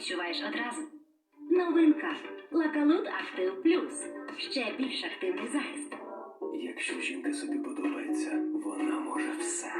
відчуваєш одразу. Новинка Лакалут Актив Плюс. Ще більш активний захист. Якщо жінка собі подобається, вона може все.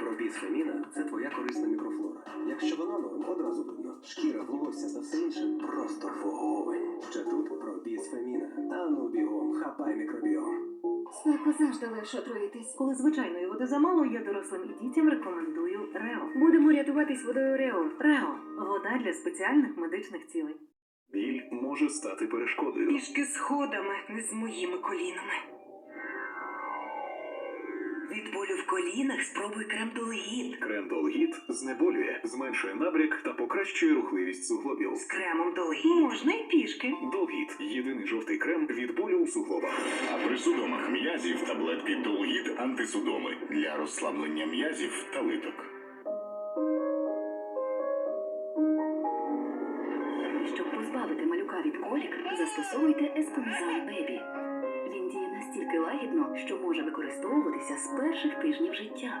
Пробісфеміна це твоя корисна мікрофлора. Якщо вона норм, одразу видно. Шкіра, волосся та все інше просто вогонь. Ще тут пробісфеміна. А ну бігом, хапай мікробіом. Спеку завжди легше отруїтись. Коли звичайної води замало, я дорослим і дітям рекомендую Рео. Будемо рятуватись водою Рео. Рео вода для спеціальних медичних цілей. Біль може стати перешкодою. Пішки сходами, не з моїми колінами. Від болю в колінах спробуй крем-долгіт. Знеболює, зменшує набряк та покращує рухливість суглобів. З кремом долгіт. Можна й пішки. Долгіт єдиний жовтий крем у. А при судомах м'язів таблетки Долгіт антисудоми для розслаблення м'язів та литок. Щоб позбавити малюка від колік, застосовуйте Ескомізан Бебі. Він діє настільки лагідно, що може використовуватися з перших тижнів життя.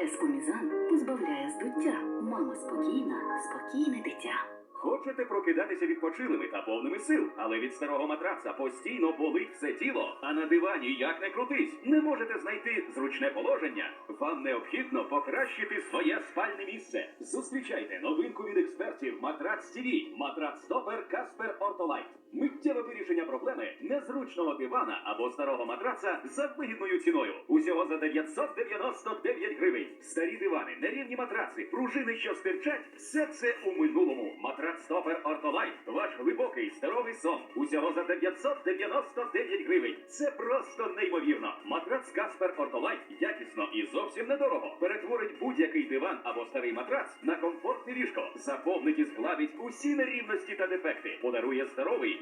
Ескомізан позбавляє здуття. Мама спокійна, спокійне дитя. Хочете прокидатися відпочилими та повними сил, але від старого матраца постійно болить все тіло, а на дивані як не крутись, не можете знайти зручне положення. Вам необхідно покращити своє спальне місце. Зустрічайте новинку від експертів Матрац ТІВІ, Матрац Стопер Каспер Ортолайт. Миттєве вирішення проблеми незручного дивана або старого матраца за вигідною ціною. Усього за 999 гривень. Старі дивани, нерівні матраци, пружини, що стирчать, все це у минулому. Матрац Стопер Ортолайт. Ваш глибокий здоровий сон. Усього за 999 гривень. Це просто неймовірно. Матрац Каспер Ортолайт якісно і зовсім недорого. Перетворить будь-який диван або старий матрац на комфортне ліжко. Заповнить і згладить усі нерівності та дефекти. Подарує здоровий,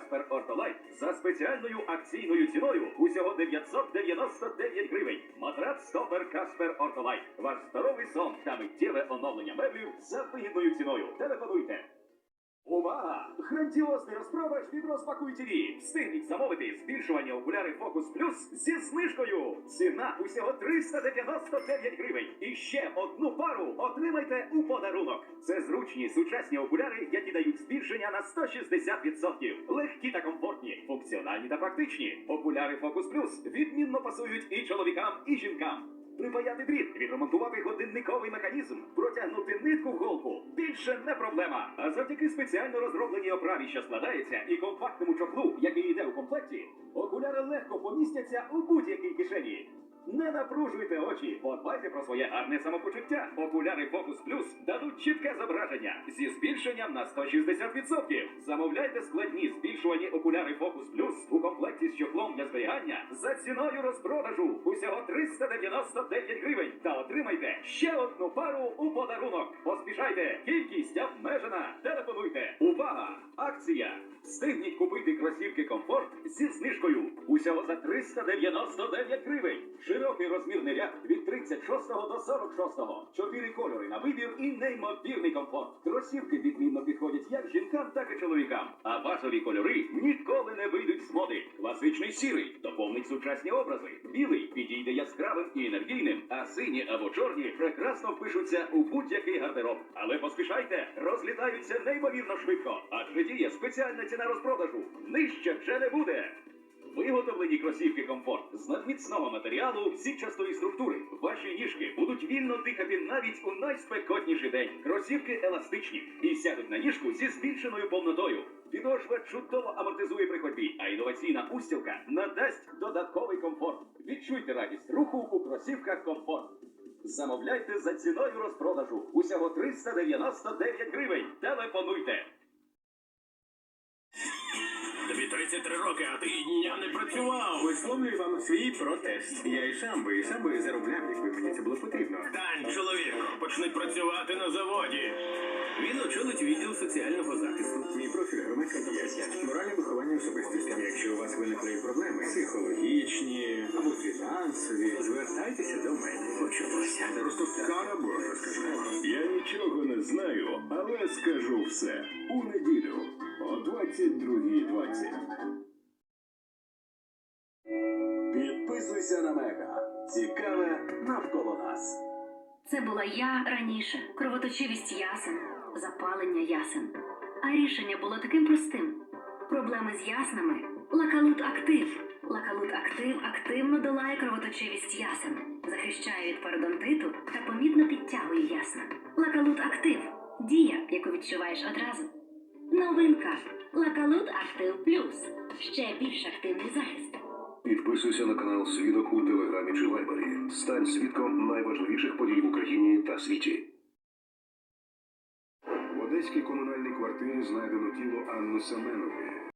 Каспер Ортолайт за спеціальною акційною ціною усього 999 гривень. Матрац стопер Каспер Ортолайт. Ваш здоровий сон та миттєве оновлення меблів за вигідною ціною. Телефонуйте. Грандіозний розпродаж від Розпакуй! Встигніть замовити збільшування окуляри Focus Plus зі знижкою! Ціна усього 399 гривень. І ще одну пару отримайте у подарунок. Це зручні сучасні окуляри, які дають збільшення на 160%. Легкі та комфортні, функціональні та практичні. Окуляри Focus Plus відмінно пасують і чоловікам, і жінкам. Припаяти дріт, відремонтувати годинниковий механізм, протягнути нитку в голку. Більше не проблема. А завдяки спеціально розробленій оправі, що складається, і компактному чохлу, який йде у комплекті, окуляри легко помістяться у будь-якій кишені. Не напружуйте очі, подбайте про своє гарне самопочуття. Окуляри Focus Plus дадуть чітке зображення зі збільшенням на 160%. Замовляйте складні збільшувані окуляри Focus Plus у комплекті чохлом для зберігання за ціною розпродажу усього 399 гривень. Та отримайте ще одну пару у подарунок. Поспішайте, кількість обмежена. Телефонуйте. Увага! Акція! Встигніть купити кросівки комфорт зі знижкою. Усього за 399 гривень. Широкий розмірний ряд від 36 до 46. Чотири кольори на вибір і неймовірний комфорт. Кросівки відмінно підходять як жінкам, так і чоловікам. А базові кольори ніколи не вийдуть з моди. Класичний сірий доповнить сучасні образи. Білий підійде яскравим і енергійним, а сині або чорні прекрасно впишуться у будь-який гардероб. Але поспішайте, розлітаються неймовірно швидко. Адже діє спеціальна ціна розпродажу. Нижче вже не буде. Виготовлені кросівки комфорт з надміцного матеріалу сітчастої структури. Ваші ніжки будуть вільно дихати навіть у найспекотніший день. Кросівки еластичні і сядуть на ніжку зі збільшеною повнотою. Підошва чудово амортизує при ходьбі, а інноваційна устілка надасть додатковий комфорт. Відчуйте радість руху у кросівках комфорт. Замовляйте за ціною розпродажу. Усього 399 гривень. Телефонуйте. 33 роки, а ти я не працював. Висловлюю вам свій протест. Я і сам би, і сам би заробляв, якби мені це було потрібно. Тань, чоловіку, почни працювати на заводі. Він очолить відділ соціального захисту. Мій профіль моральне. Якщо у вас виникли проблеми психологічні або фінансові, звертайтеся до мене. Почалося. Просто кара Божа, скажу. Я нічого не знаю, але скажу все. У неділю о 22.20. Підписуйся на Мега. Цікаве навколо нас. Це була я раніше, кровоточивість ясен, запалення ясен. А рішення було таким простим: проблеми з яснами. Лакалут актив. Лакалут актив активно долає кровоточивість ясен, захищає від пародонтиту та помітно підтягує ясна. Лакалут актив дія, яку відчуваєш одразу. Новинка Лакалут Актив Плюс. Ще більш активний захист. Підписуйся на канал Свідок у Телеграмі чи Вайбері. Стань свідком найважливіших подій в Україні та світі. В одеській комунальній квартирі знайдено тіло Анни Семенової.